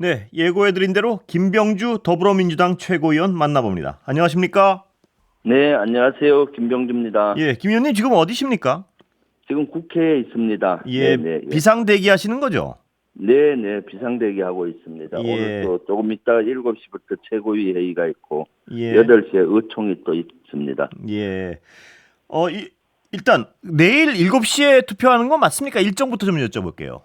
네, 예고해드린 대로 김병주 더불어민주당 최고위원 만나봅니다. 안녕하십니까? 네, 안녕하세요. 김병주입니다. 예, 김 의원님 지금 어디십니까? 지금 국회에 있습니다. 예, 네, 네, 예. 비상 대기 하시는 거죠? 네, 네, 비상대기 하고 있습니다. 예. 오늘 또 조금 이따 7시부터 최고위 회의가 있고 예, 8시에 의총이 또 있습니다. 예. 어, 이, 일단 내일 7시에 투표하는 건 맞습니까? 일정부터 좀 여쭤볼게요.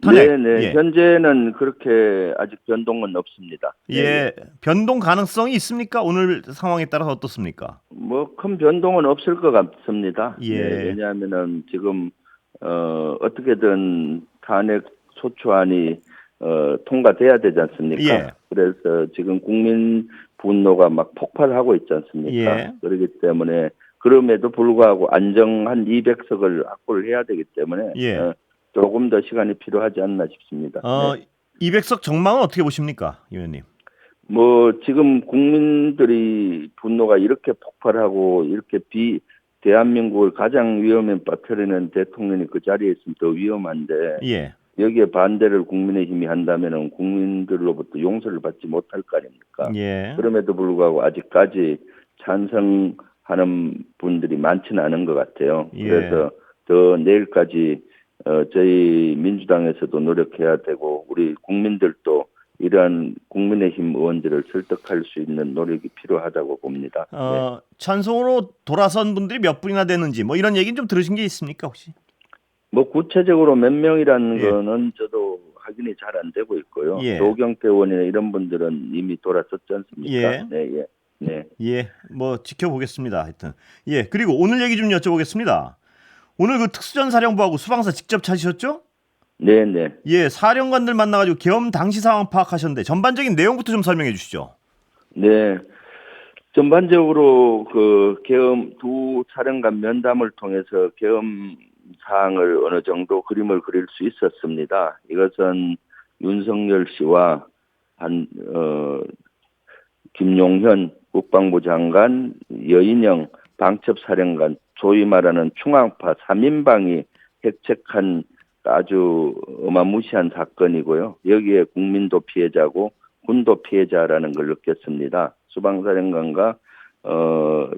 탄핵. 네, 네. 예. 현재는 그렇게 아직 변동은 없습니다. 예, 변동 가능성이 있습니까? 오늘 상황에 따라서 어떻습니까? 뭐 큰 변동은 없을 것 같습니다. 예. 네, 왜냐하면은 지금 어 어떻게든 탄핵 소추안이 어 통과돼야 되지 않습니까? 예. 그래서 지금 국민 분노가 막 폭발하고 있지 않습니까? 예. 그렇기 때문에 그럼에도 불구하고 안정한 200석을 확보를 해야 되기 때문에 예. 어, 조금 더 시간이 필요하지 않나 싶습니다. 어, 네. 200석 정망은 어떻게 보십니까, 의원님? 뭐 지금 국민들이 분노가 이렇게 폭발하고 이렇게 비 대한민국을 가장 위험에 빠뜨리는 대통령이 그 자리에 있으면 더 위험한데 예. 여기에 반대를 국민의힘이 한다면은 국민들로부터 용서를 받지 못할 거 아닙니까? 예. 그럼에도 불구하고 아직까지 찬성하는 분들이 많지는 않은 것 같아요. 예. 그래서 더 내일까지 어, 저희 민주당에서도 노력해야 되고 우리 국민들도 이러한 국민의힘 의원들을 설득할 수 있는 노력이 필요하다고 봅니다. 네. 어, 찬성으로 돌아선 분들이 몇 분이나 되는지 뭐 이런 얘기는 좀 들으신 게 있습니까 혹시? 뭐 구체적으로 몇 명이라는 예. 거는 저도 확인이 잘 안 되고 있고요. 예. 노경태 의원이나 이런 분들은 이미 돌아섰지 않습니까? 예. 네, 예. 네. 예, 뭐 지켜보겠습니다. 하여튼 예 그리고 오늘 얘기 좀 여쭤보겠습니다. 오늘 그 특수전 사령부하고 수방사 직접 찾으셨죠? 네, 네. 예, 사령관들 만나가지고 계엄 당시 상황 파악하셨는데 전반적인 내용부터 좀 설명해 주시죠. 네. 전반적으로 그 계엄 두 사령관 면담을 통해서 계엄 사항을 어느 정도 그림을 그릴 수 있었습니다. 이것은 윤석열 씨와 한, 어, 김용현 국방부 장관, 여인영 방첩사령관, 소위 말하는 충황파 3인방이 획책한 아주 어마무시한 사건이고요. 여기에 국민도 피해자고 군도 피해자라는 걸 느꼈습니다. 수방사령관과 어,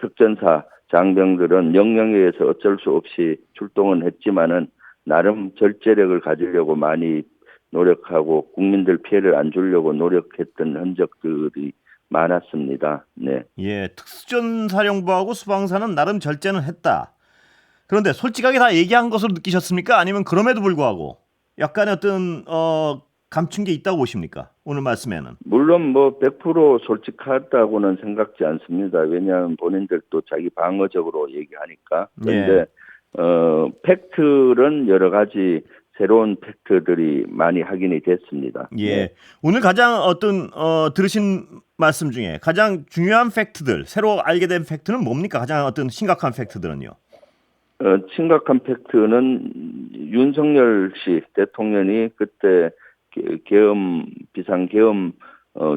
특전사 장병들은 명령에 의해서 어쩔 수 없이 출동은 했지만은 나름 절제력을 가지려고 많이 노력하고 국민들 피해를 안 주려고 노력했던 흔적들이 많았습니다. 네. 예, 특수전 사령부하고 수방사는 나름 절제는 했다. 그런데 솔직하게 다 얘기한 것으로 느끼셨습니까? 아니면 그럼에도 불구하고 약간의 어떤 어, 감춘 게 있다고 보십니까? 오늘 말씀에는. 물론 뭐 100% 솔직하다고는 생각지 않습니다. 왜냐하면 본인들도 자기 방어적으로 얘기하니까. 그런데 어 팩트는 여러 가지 새로운 팩트들이 많이 확인이 됐습니다. 예. 네. 오늘 가장 어떤 어, 들으신 말씀 중에 가장 중요한 팩트들, 새로 알게 된 팩트는 뭡니까? 가장 어떤 심각한 팩트들은요. 어, 심각한 팩트는 윤석열 씨 대통령이 그때 개- 계엄 비상 계엄 어,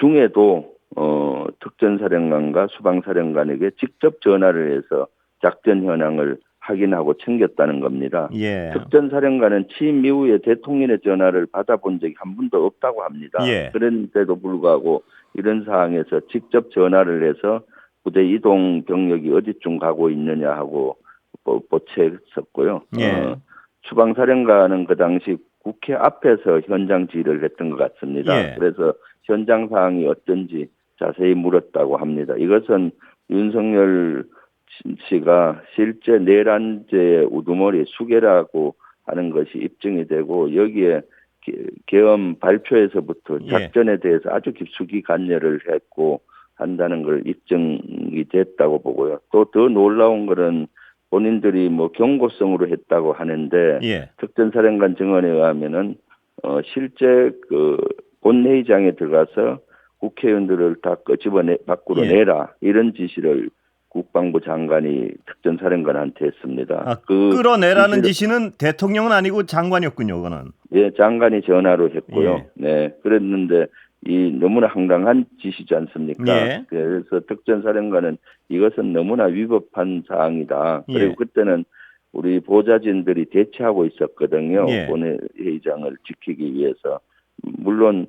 중에도 어, 특전사령관과 수방사령관에게 직접 전화를 해서 작전 현황을 확인하고 챙겼다는 겁니다. 예. 특전사령관은 취임 이후에 대통령의 전화를 받아본 적이 한 번도 없다고 합니다. 예. 그런데도 불구하고 이런 상황에서 직접 전화를 해서 부대 이동 병력이 어디쯤 가고 있느냐 하고 보- 보채했었고요. 예. 어, 수방사령관은 그 당시 국회 앞에서 현장 지휘를 했던 것 같습니다. 예. 그래서 현장 상황이 어떤지 자세히 물었다고 합니다. 이것은 윤석열 씨가 실제 내란죄의 우두머리 수계라고 하는 것이 입증이 되고 여기에 개- 계엄 발표에서부터 예. 작전에 대해서 아주 깊숙이 관여를 했고 한다는 걸 입증이 됐다고 보고요. 또 더 놀라운 거는 본인들이 뭐 경고성으로 했다고 하는데 예. 특전사령관 증언에 의하면은 어 실제 그 본회의장에 들어가서 국회의원들을 다 끄집어내 밖으로 예. 내라 이런 지시를 국방부 장관이 특전사령관한테 했습니다. 아, 그 끌어내라는 지시를- 지시는 대통령은 아니고 장관이었군요. 그거는. 예, 장관이 전화로 했고요. 예. 네, 그랬는데 이 너무나 황당한 지시지 않습니까? 예. 그래서 특전사령관은 이것은 너무나 위법한 사항이다. 예. 그리고 그때는 우리 보좌진들이 대치하고 있었거든요. 예. 본회의장을 지키기 위해서. 물론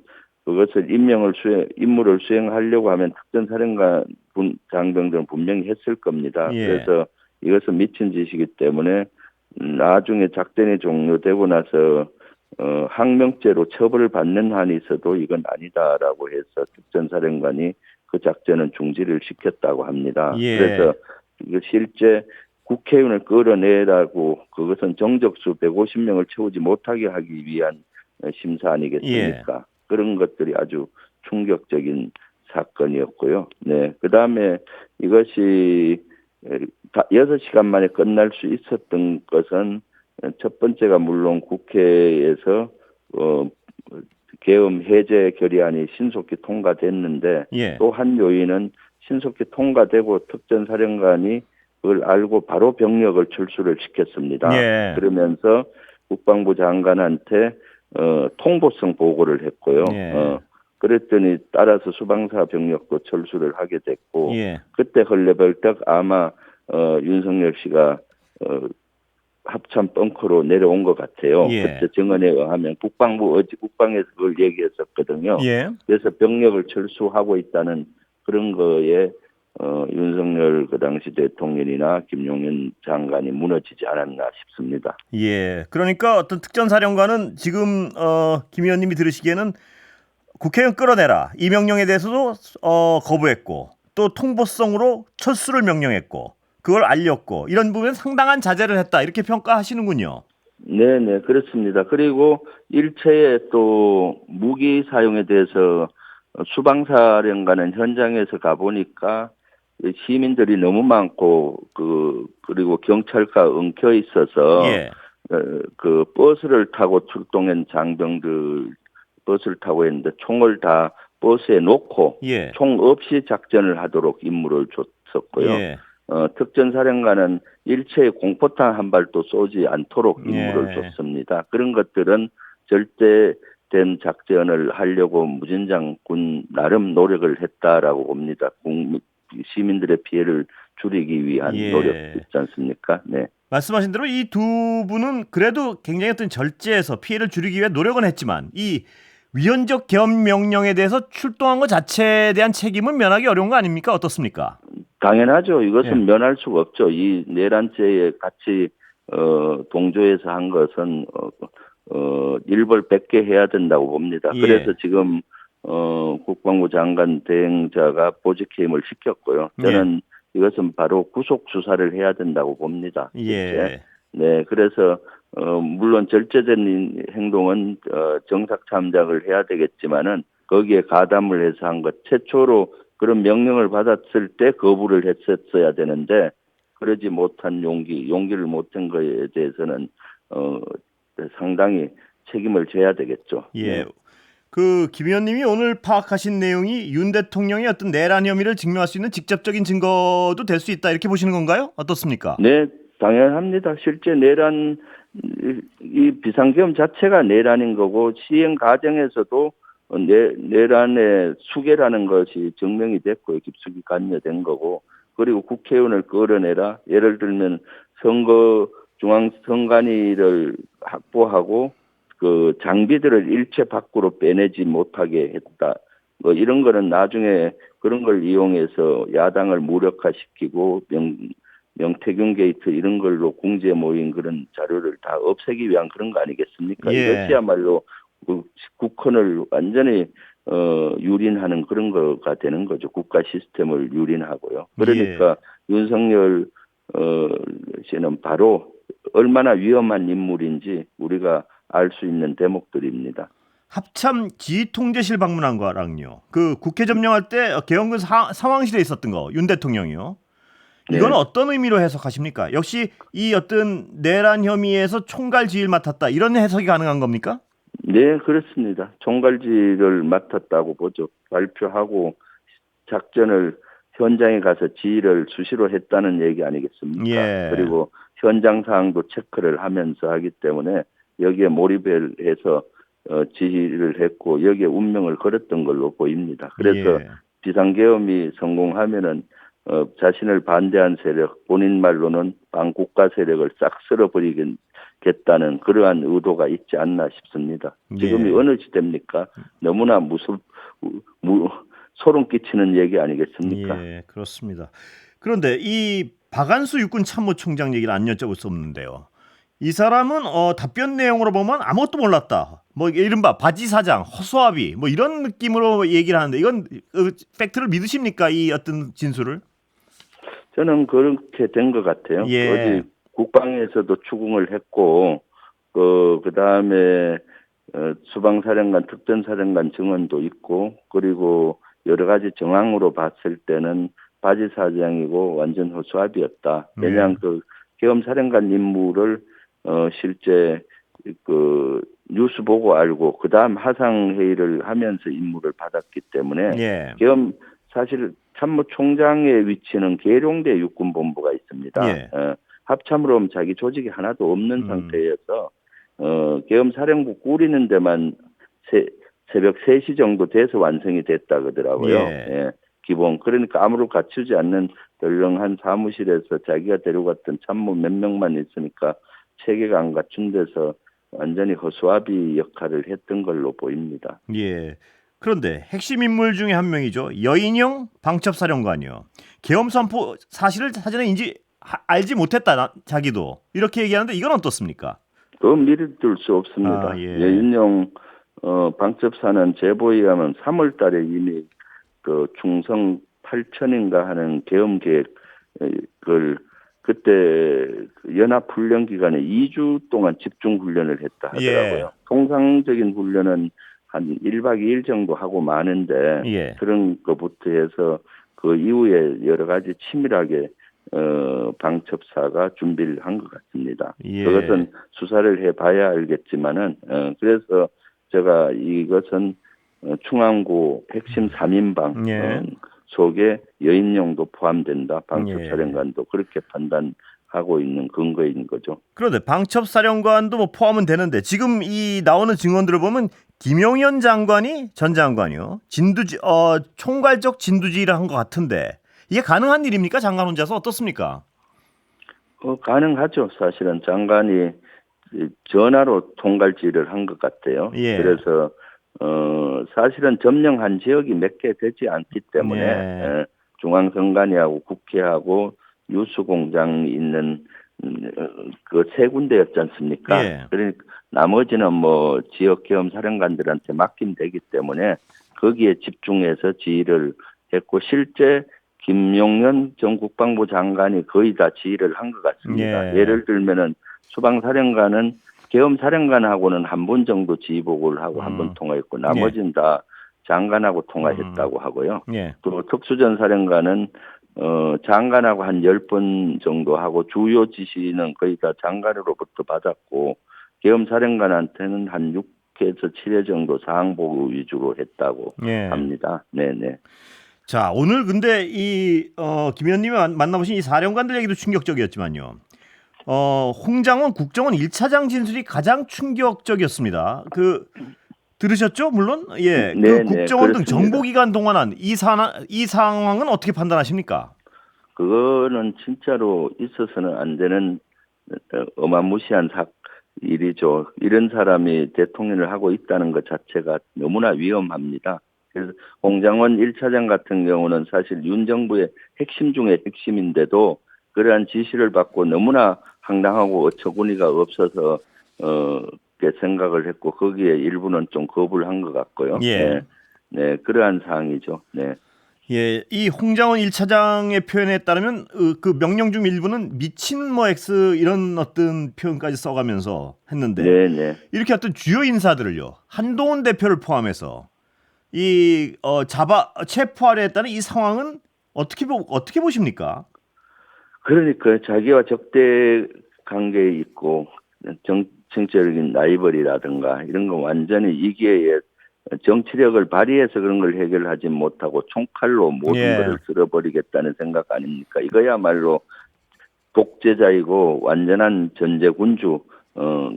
그것을 임명을 수행 임무를 수행하려고 하면 특전사령관 분 장병들은 분명히 했을 겁니다. 예. 그래서 이것은 미친 짓이기 때문에 음, 나중에 작전이 종료되고 나서 어, 항명죄로 처벌을 받는 한이 있어도 이건 아니다라고 해서 특전사령관이 그 작전은 중지를 시켰다고 합니다. 예. 그래서 이거 실제 국회의원을 끌어내라고 그것은 정적수 150명을 채우지 못하게 하기 위한 어, 심사 아니겠습니까? 그런 것들이 아주 충격적인 사건이었고요. 네. 그 다음에 이것이 여섯 시간 만에 끝날 수 있었던 것은 어, 첫 번째가 물론 국회에서 어, 계엄 해제 결의안이 신속히 통과됐는데 예. 또한 요인은 신속히 통과되고 특전사령관이 그걸 알고 바로 병력을 철수를 시켰습니다. 예. 그러면서 국방부 장관한테 어, 통보성 보고를 했고요. 예. 어, 그랬더니 따라서 수방사 병력도 철수를 하게 됐고 예. 그때 헐레벌떡 아마 어, 윤석열 씨가 어, 합참 벙커로 내려온 것 같아요. 예. 그때 증언에 의하면 국방부 어지 국방에서 그걸 얘기했었거든요. 예. 그래서 병력을 철수하고 있다는 그런 거에 어, 윤석열 그 당시 대통령이나 김용현 장관이 무너지지 않았나 싶습니다. 예. 그러니까 어떤 특전사령관은 지금 어, 김 의원님이 들으시기에는 국회의원 끌어내라 이 명령에 대해서도 어, 거부했고 또 통보성으로 철수를 명령했고 그걸 알렸고 이런 부분에 상당한 자제를 했다 이렇게 평가하시는군요. 네 네 그렇습니다. 그리고 일체의 또 무기 사용에 대해서 수방사령관은 현장에서 가보니까 시민들이 너무 많고 그 그리고 경찰과 엉켜 있어서 예. 어, 그 버스를 타고 출동한 장병들 버스를 타고 했는데 총을 다 버스에 놓고 예. 총 없이 작전을 하도록 임무를 줬었고요. 예. 어, 특전사령관은 일체의 공포탄 한 발도 쏘지 않도록 임무를 예. 줬습니다. 그런 것들은 절대 된 작전을 하려고 무진장 군 나름 노력을 했다라고 봅니다. 국민, 시민들의 피해를 줄이기 위한 예. 노력 있지 않습니까? 네. 말씀하신 대로 이 두 분은 그래도 굉장히 어떤 절제에서 피해를 줄이기 위해 노력은 했지만 이 위헌적 계엄 명령에 대해서 출동한 것 자체에 대한 책임은 면하기 어려운 거 아닙니까? 어떻습니까? 당연하죠. 이것은 예. 면할 수가 없죠. 이 내란죄에 같이 어, 동조해서 한 것은 어, 어, 일벌 100개 해야 된다고 봅니다. 예. 그래서 지금 어, 국방부 장관 대행자가 보직해임을 시켰고요. 저는 이것은 바로 구속 수사를 해야 된다고 봅니다. 예. 네, 그래서 어, 물론 절제된 행동은 어, 정삭 참작을 해야 되겠지만은 거기에 가담을 해서 한 것 최초로 그런 명령을 받았을 때 거부를 했었어야 되는데 그러지 못한 용기, 용기를 못한 거에 대해서는 어, 상당히 책임을 져야 되겠죠. 예. 네. 그김 의원님이 오늘 파악하신 내용이 윤 대통령의 어떤 내란 혐의를 증명할 수 있는 직접적인 증거도 될 수 있다 이렇게 보시는 건가요? 어떻습니까? 네, 당연합니다. 실제 내란 이- 이 비상계엄 자체가 내란인 거고 시행 과정에서도 내, 내란의 수계라는 것이 증명이 됐고요. 깊숙이 관여된 거고 그리고 국회의원을 끌어내라. 예를 들면 선거 중앙 선관위를 확보하고 그 장비들을 일체 밖으로 빼내지 못하게 했다. 뭐 이런 거는 나중에 그런 걸 이용해서 야당을 무력화시키고 명, 명태균 게이트 이런 걸로 궁지에 모인 그런 자료를 다 없애기 위한 그런 거 아니겠습니까? 예. 이것이야말로 그 국헌을 완전히 어 유린하는 그런 거가 되는 거죠. 국가 시스템을 유린하고요. 그러니까 윤석열 어 씨는 바로 얼마나 위험한 인물인지 우리가 알 수 있는 대목들입니다. 합참 지휘통제실 방문한 거랑요. 그 국회 점령할 때 개헌군 사, 상황실에 있었던 거 윤 대통령이요. 이건 네. 어떤 의미로 해석하십니까? 역시 이 어떤 내란 혐의에서 총괄 지휘를 맡았다 이런 해석이 가능한 겁니까? 네, 그렇습니다. 총괄지를 맡았다고 보죠. 발표하고 작전을 현장에 가서 지휘를 수시로 했다는 얘기 아니겠습니까? 예. 그리고 현장 상황도 체크를 하면서 하기 때문에 여기에 몰입을 해서 어, 지휘를 했고 여기에 운명을 걸었던 걸로 보입니다. 그래서 예. 비상계엄이 성공하면은 어, 자신을 반대한 세력, 본인 말로는 반국가 세력을 싹 쓸어버리겠다는 그러한 의도가 있지 않나 싶습니다. 지금이 예. 어느 시대입니까? 너무나 무섭, 무, 소름 끼치는 얘기 아니겠습니까? 예, 그렇습니다. 그런데 이 박안수 육군 참모총장 얘기를 안 여쭤볼 수 없는데요. 이 사람은 어, 답변 내용으로 보면 아무것도 몰랐다. 뭐 이른바 바지 사장, 허수아비 뭐 이런 느낌으로 얘기를 하는데 이건 어, 팩트를 믿으십니까? 이 어떤 진술을? 저는 그렇게 된 것 같아요. 예. 어디 국방에서도 추궁을 했고, 그, 그 다음에, 어, 수방사령관, 특전사령관 증언도 있고, 그리고 여러 가지 정황으로 봤을 때는 바지 사장이고 완전 허수아비였다. 네. 왜냐하면 그 계엄사령관 임무를, 어, 실제 그 뉴스 보고 알고, 그 다음 하상 회의를 하면서 임무를 받았기 때문에, 예. 겸 사실 참모총장의 위치는 계룡대 육군본부가 있습니다. 예. 어, 합참으로 하면 자기 조직이 하나도 없는 음. 상태여서 어, 계엄 사령부 꾸리는 데만 새, 새벽 3시 정도 돼서 완성이 됐다 그러더라고요. 예. 기본 그러니까 아무로 갖추지 않는 덜렁한 사무실에서 자기가 데려갔던 참모 몇 명만 있으니까 안 갖춘 데서 완전히 허수아비 역할을 했던 걸로 보입니다. 예. 그런데 핵심 인물 중에 한 명이죠. 여인영 방첩사령관이요. 계엄 선포 사실을 사전에 인지 하- 알지 못했다 나- 자기도 이렇게 얘기하는데 이건 어떻습니까? 그 믿을 수 없습니다. 아, 예. 예인용 어, 방첩사는 제보에 의하면 3월 달에 이미 그 충성 8천인가 하는 계엄 계획을 그때 그 연합 훈련 기간에 2주 동안 집중 훈련을 했다 하더라고요. 예. 통상적인 훈련은 한 1박 2일 정도 하고 마는데 예. 그런 것부터 해서 그 이후에 여러 가지 치밀하게 어, 방첩사가 준비를 한 것 같습니다. 예. 그것은 수사를 해봐야 알겠지만은 어, 그래서 제가 이것은 어, 충암구 핵심 3인방 예. 어, 속에 여인용도 포함된다. 예. 방첩사령관도 그렇게 판단 하고 있는 근거인 거죠. 그런데 방첩사령관도 뭐 포함은 되는데 지금 이 나오는 증언들을 보면 김용현 장관이 전 장관이요 진두지 어 총괄적 진두지휘를 한 것 같은데 이게 가능한 일입니까 장관 혼자서 어떻습니까? 어, 가능하죠. 사실은 장관이 이 전화로 통갈지를 한 것 같아요. 예. 그래서 어, 사실은 점령한 지역이 몇 개 되지 않기 때문에 예. 에, 중앙선관위하고 국회하고 유수공장이 있는 그 세 군데였지 않습니까? 예. 그러니까 나머지는 뭐 지역 계엄 사령관들한테 맡긴 되기 때문에 거기에 집중해서 지휘를 했고 실제 김용현 전 국방부 장관이 거의 다 지휘를 한 것 같습니다. 예. 예를 들면은 수방사령관은 계엄사령관하고는 한 번 정도 지휘 보고를 하고 한 음. 번 통화했고 나머지는 다 장관하고 통화했다고 하고요. 예. 또 특수전사령관은 어 장관하고 한 열 번 정도 하고 주요 지시는 거의 다 장관으로부터 받았고 계엄사령관한테는 한 6회에서 7회 정도 사항 보고 위주로 했다고 예. 합니다. 네네. 자 오늘 근데 이 어, 김 의원님이 만- 만나보신 이 사령관들 얘기도 충격적이었지만요. 어, 홍장원 국정원 1차장 진술이 가장 충격적이었습니다. 그 들으셨죠? 물론 예, 그 네, 네, 국정원 등 그렇습니다. 정보기관 동원한 이 사, 이 상황은 어떻게 판단하십니까? 그거는 진짜로 있어서는 안 되는 어, 어마무시한 사, 일이죠. 이런 사람이 대통령을 하고 있다는 것 자체가 너무나 위험합니다. 그래서 공장원 1차장 같은 경우는 사실 윤 정부의 핵심 중의 핵심인데도 그러한 지시를 받고 너무나 황당하고 어처구니가 없어서 어, 생각을 했고 거기에 일부는 좀 거부를 한 것 같고요. 예. 네, 네, 그러한 사항이죠. 네. 예, 이 홍장원 1차장의 표현에 따르면 어, 그 명령 중 일부는 미친 뭐 X 이런 어떤 표현까지 써가면서 했는데 네, 네. 이렇게 어떤 주요 인사들을요 한동훈 대표를 포함해서 이 어, 잡아 체포하려 했다는 이 상황은 어떻게 보 어떻게 보십니까? 그러니까 자기와 적대 관계에 있고 정, 정치적인 라이벌이라든가 이런 거 완전히 이 기회에 정치력을 발휘해서 그런 걸 해결하지 못하고 총칼로 모든 예. 것을 쓸어버리겠다는 생각 아닙니까? 이거야말로 독재자이고 완전한 전제군주 어,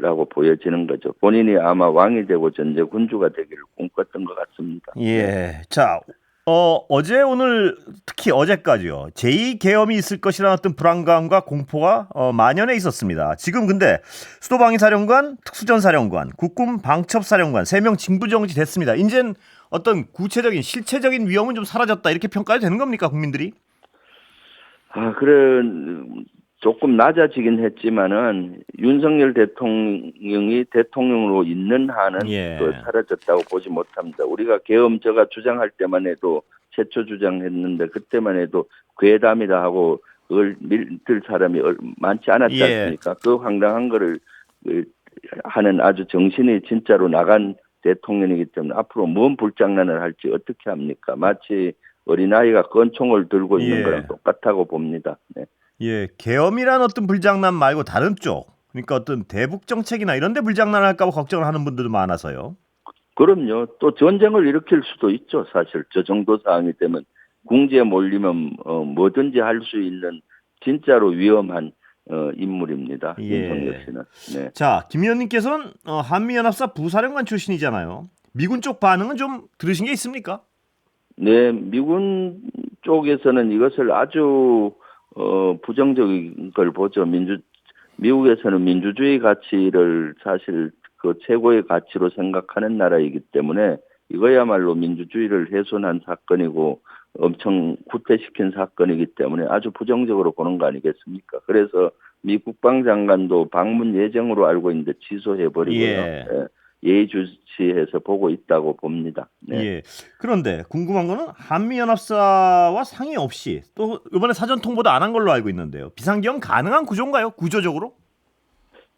라고 보여지는 거죠. 본인이 아마 왕이 되고 전제 군주가 되기를 꿈꿨던 것 같습니다. 예, 자. 어, 어제 오늘 특히 어제까지요. 제2 계엄이 있을 것이라는 어떤 불안감과 공포가 어, 만연해 있었습니다. 지금 근데 수도방위 사령관, 특수전 사령관, 국군 방첩 사령관 세명 징부 정지 됐습니다. 이젠 어떤 구체적인 실체적인 위험은 좀 사라졌다 이렇게 평가해도 되는 겁니까 국민들이? 아, 그래 조금 낮아지긴 했지만은 윤석열 대통령이 대통령으로 있는 한은 예. 그 사라졌다고 보지 못합니다. 우리가 계엄저가 주장할 때만 해도 최초 주장했는데 그때만 해도 괴담이다 하고 그걸 믿을 사람이 얼- 많지 않았지 예. 않습니까? 그 황당한 거를 그 하는 아주 정신이 진짜로 나간 대통령이기 때문에 앞으로 뭔 불장난을 할지 어떻게 합니까? 마치 어린아이가 건총을 들고 있는 예. 거랑 똑같다고 봅니다. 네. 예, 계엄이란 어떤 불장난 말고 다른 쪽, 그러니까 어떤 대북 정책이나 이런 데 불장난 할까 봐 걱정을 하는 분들도 많아서요. 그럼요. 또 전쟁을 일으킬 수도 있죠. 사실 저 정도 상황이 되면 궁지에 몰리면 어, 뭐든지 할 수 있는 진짜로 위험한 어, 인물입니다. 예. 윤석열 씨는. 네. 자, 김 의원님께서는 어, 한미연합사 부사령관 출신이잖아요. 미군 쪽 반응은 좀 들으신 게 있습니까? 네, 미군 쪽에서는 이것을 아주 어, 부정적인 걸 보죠. 민주 미국에서는 민주주의 가치를 사실 그 최고의 가치로 생각하는 나라이기 때문에 이거야말로 민주주의를 훼손한 사건이고 엄청 구태시킨 사건이기 때문에 아주 부정적으로 보는 거 아니겠습니까? 그래서 미 국방장관도 방문 예정으로 알고 있는데 취소해버리고요. 예. 예, 예의주시해서 보고 있다고 봅니다. 네. 예. 그런데 궁금한 거는 한미연합사와 상의 없이 또 이번에 사전 통보도 안 한 걸로 알고 있는데요. 비상계엄 가능한 구조인가요? 구조적으로?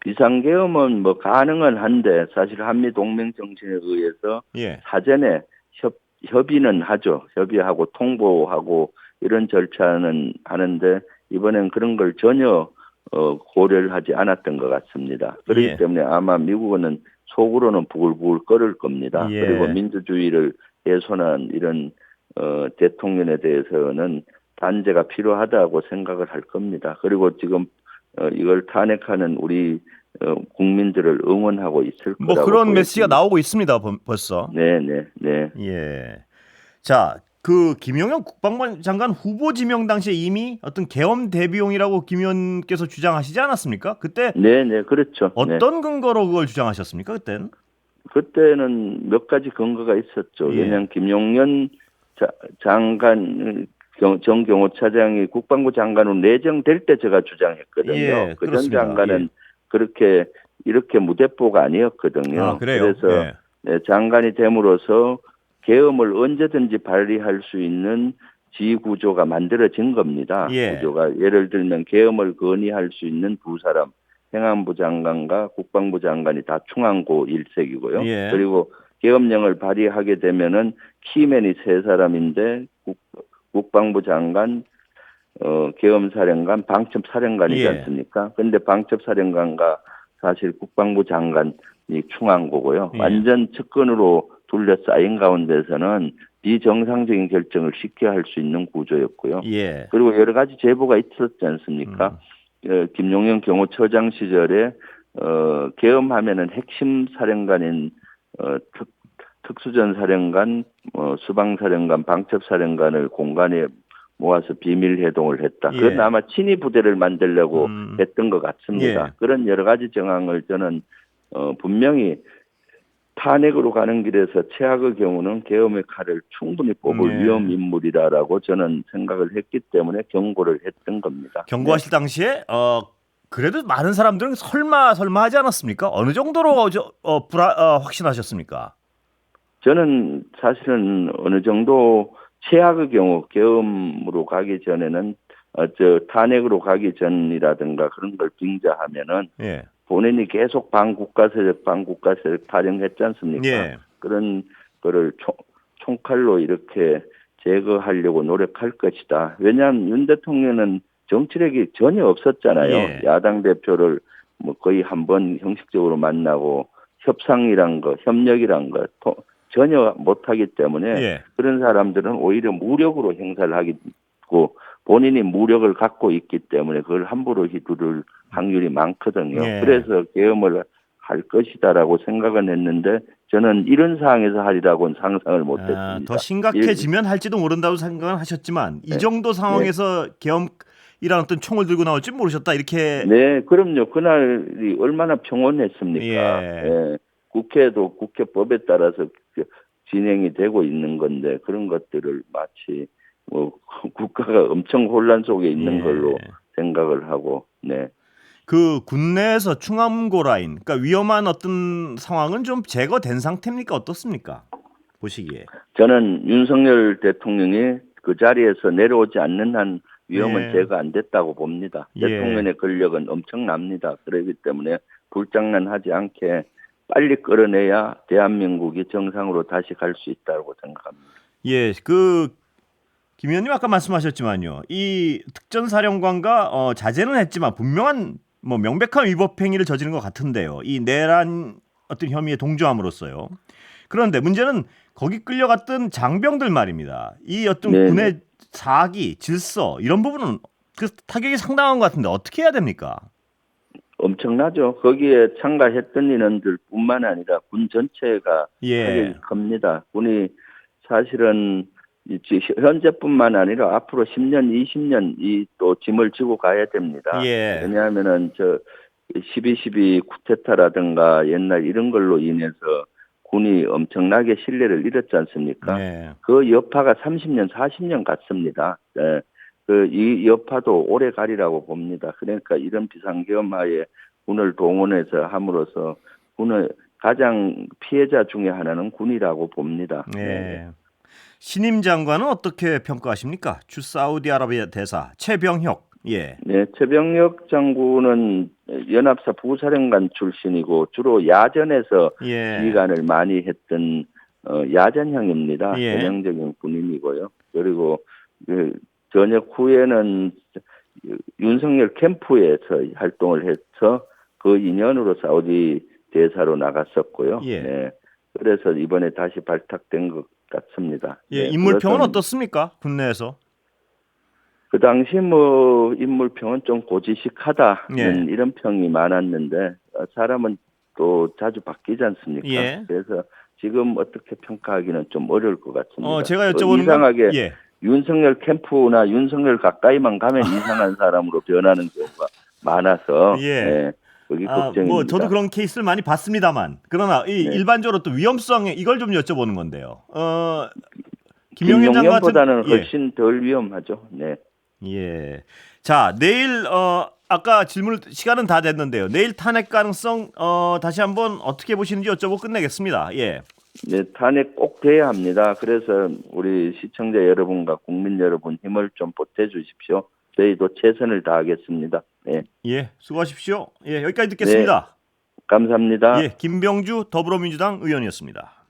비상계엄은 뭐 가능은 한데 사실 한미 동맹 정신에 의해서 예. 사전에 협, 협의는 하죠. 협의하고 통보하고 이런 절차는 하는데 이번엔 그런 걸 전혀 어, 고려를 하지 않았던 것 같습니다. 그렇기 예. 때문에 아마 미국은 속으로는 부글부글 끓을 겁니다. 예. 그리고 민주주의를 훼손한 이런 어, 대통령에 대해서는 단죄가 필요하다고 생각을 할 겁니다. 그리고 지금 어, 이걸 탄핵하는 우리 어, 국민들을 응원하고 있을 뭐 거라고 그런 메시지가 보여집니다. 나오고 있습니다. 벌- 벌써. 네, 네, 네. 예. 자, 그 김용현 국방장관 후보 지명 당시에 이미 어떤 계엄 대비용이라고 김 의원께서 주장하시지 않았습니까? 그때 네, 네, 그렇죠. 네. 어떤 근거로 그걸 주장하셨습니까? 그때는? 그때는 몇 가지 근거가 있었죠. 예. 왜냐하면 김용현 자- 장관 경- 정 경호 차장이 국방부 장관으로 내정될 때 제가 주장했거든요. 예, 그전 그렇습니다. 장관은 예. 그렇게 이렇게 무대뽀가 아니었거든요. 아, 그래요. 래서 예. 네, 장관이 됨으로써 계엄을 언제든지 발휘할 수 있는 지휘 구조가 만들어진 겁니다. 예. 구조가 예를 들면 계엄을 건의할 수 있는 두 사람, 행안부 장관과 국방부 장관이 다 충안고 일색이고요. 예. 그리고 계엄령을 발휘하게 되면은 키맨이 세 사람인데 국, 국방부 장관, 어, 계엄사령관, 방첩사령관이지 예. 않습니까? 근데 방첩사령관과 사실 국방부 장관이 충한 거고요. 예. 완전 측근으로 둘러싸인 가운데서는 비정상적인 결정을 쉽게 할 수 있는 구조였고요. 예. 그리고 여러 가지 제보가 있었지 않습니까? 음. 어, 김용현 경호처장 시절에 어, 계엄하면은 핵심 사령관인 어, 특, 특수전 사령관, 어, 수방 사령관, 방첩 사령관을 공간에 모아서 비밀 해동을 했다. 예. 그건 아마 친위 부대를 만들려고 음. 했던 것 같습니다. 예. 그런 여러 가지 정황을 저는 어, 분명히 탄핵으로 가는 길에서 최악의 경우는 계엄의 칼을 충분히 뽑을 예. 위험 인물이다라고 저는 생각을 했기 때문에 경고를 했던 겁니다. 경고하실 당시에 어 그래도 많은 사람들은 설마 설마 하지 않았습니까? 어느 정도로 저, 어, 불아, 어, 확신하셨습니까? 저는 사실은 어느 정도 최악의 경우 계엄으로 가기 전에는 어, 저 탄핵으로 가기 전이라든가 그런 걸 빙자하면은 예. 본인이 계속 반국가 세력 반국가 세력 타령했지 않습니까? 예. 그런 거를 총, 총칼로 이렇게 제거하려고 노력할 것이다. 왜냐하면 윤 대통령은 정치력이 전혀 없었잖아요. 예. 야당 대표를 뭐 거의 한 번 형식적으로 만나고 협상이란 거, 협력이란 거또 전혀 못하기 때문에 예. 그런 사람들은 오히려 무력으로 행사를 하고 본인이 무력을 갖고 있기 때문에 그걸 함부로 휘두를 확률이 많거든요. 예. 그래서 계엄을 할 것이다라고 생각은 했는데 저는 이런 상황에서 하리라고는 상상을 못했습니다. 아, 더 심각해지면 할지도 모른다고 생각은 하셨지만 이 네. 정도 상황에서 계엄이라는 어떤 총을 들고 나올지 모르셨다 이렇게 네, 그럼요. 그날이 얼마나 평온했습니까? 예. 예, 국회도 국회법에 따라서 그 진행이 되고 있는 건데 그런 것들을 마치 뭐 국가가 엄청 혼란 속에 있는 예. 걸로 생각을 하고 네. 그 군내에서 충암고 라인, 그러니까 위험한 어떤 상황은 좀 제거된 상태입니까? 어떻습니까? 보시기에. 저는 윤석열 대통령이 그 자리에서 내려오지 않는 한 위험은 예. 제거 안 됐다고 봅니다. 예. 대통령의 권력은 엄청납니다. 그렇기 때문에 불장난하지 않게 빨리 끌어내야 대한민국이 정상으로 다시 갈 수 있다고 생각합니다. 예, 그 김 의원님 아까 말씀하셨지만요. 이 특전사령관과 어, 자제는 했지만 분명한 뭐 명백한 위법 행위를 저지른 것 같은데요. 이 내란 어떤 혐의에 동조함으로써요. 그런데 문제는 거기 끌려갔던 장병들 말입니다. 이 어떤 네네. 군의 사기, 질서 이런 부분은 그 타격이 상당한 것 같은데 어떻게 해야 됩니까? 엄청나죠. 거기에 참가했던 인원들뿐만 아니라 군 전체가 예, 큽니다. 군이 사실은 현재뿐만 아니라 앞으로 10년, 20년 이 또 짐을 지고 가야 됩니다. 예, 왜냐하면은 저 12.12 쿠데타라든가 옛날 이런 걸로 인해서 군이 엄청나게 신뢰를 잃었지 않습니까? 네. 그 여파가 30년, 40년 같습니다. 네. 그이 여파도 오래 가리라고 봅니다. 그러니까 이런 비상계엄하에 군을 동원해서 함으로써 군의 가장 피해자 중에 하나는 군이라고 봅니다. 네. 신임 장관은 어떻게 평가하십니까? 주 사우디아라비아 대사 최병혁. 예. 네, 최병혁 장군은 연합사 부사령관 출신이고 주로 야전에서 예. 지휘관을 많이 했던 어, 야전형입니다. 예. 전형적인 군인이고요. 그리고 그 전역 후에는 윤석열 캠프에서 활동을 해서 그 인연으로 사우디 대사로 나갔었고요. 예. 네. 그래서 이번에 다시 발탁된 것 같습니다. 예, 네, 인물평은 그것은 어떻습니까? 국내에서? 그 당시 뭐 인물평은 좀 고지식하다는 예. 이런 평이 많았는데 어, 사람은 또 자주 바뀌지 않습니까? 예. 그래서 지금 어떻게 평가하기는 좀 어려울 것 같습니다. 어, 제가 어, 여쭤보는 이상하게 건 예. 윤석열 캠프나 윤석열 가까이만 가면 이상한 사람으로 변하는 경우가 많아서 예. 예, 그게 아, 걱정입니다. 뭐 저도 그런 케이스를 많이 봤습니다만 그러나 이 네. 일반적으로 또 위험성에 이걸 좀 여쭤보는 건데요. 어 김용현 장관 같은 예. 훨씬 덜 위험하죠. 네. 예. 자, 내일 어 아까 질문 시간은 다 됐는데요. 내일 탄핵 가능성 어 다시 한번 어떻게 보시는지 여쭤보고 끝내겠습니다. 예. 네, 탄핵 꼭 돼야 합니다. 그래서 우리 시청자 여러분과 국민 여러분 힘을 좀 보태 주십시오. 저희도 최선을 다하겠습니다. 네, 예. 수고하십시오. 예, 여기까지 듣겠습니다. 감사합니다. 예, 김병주 더불어민주당 의원이었습니다.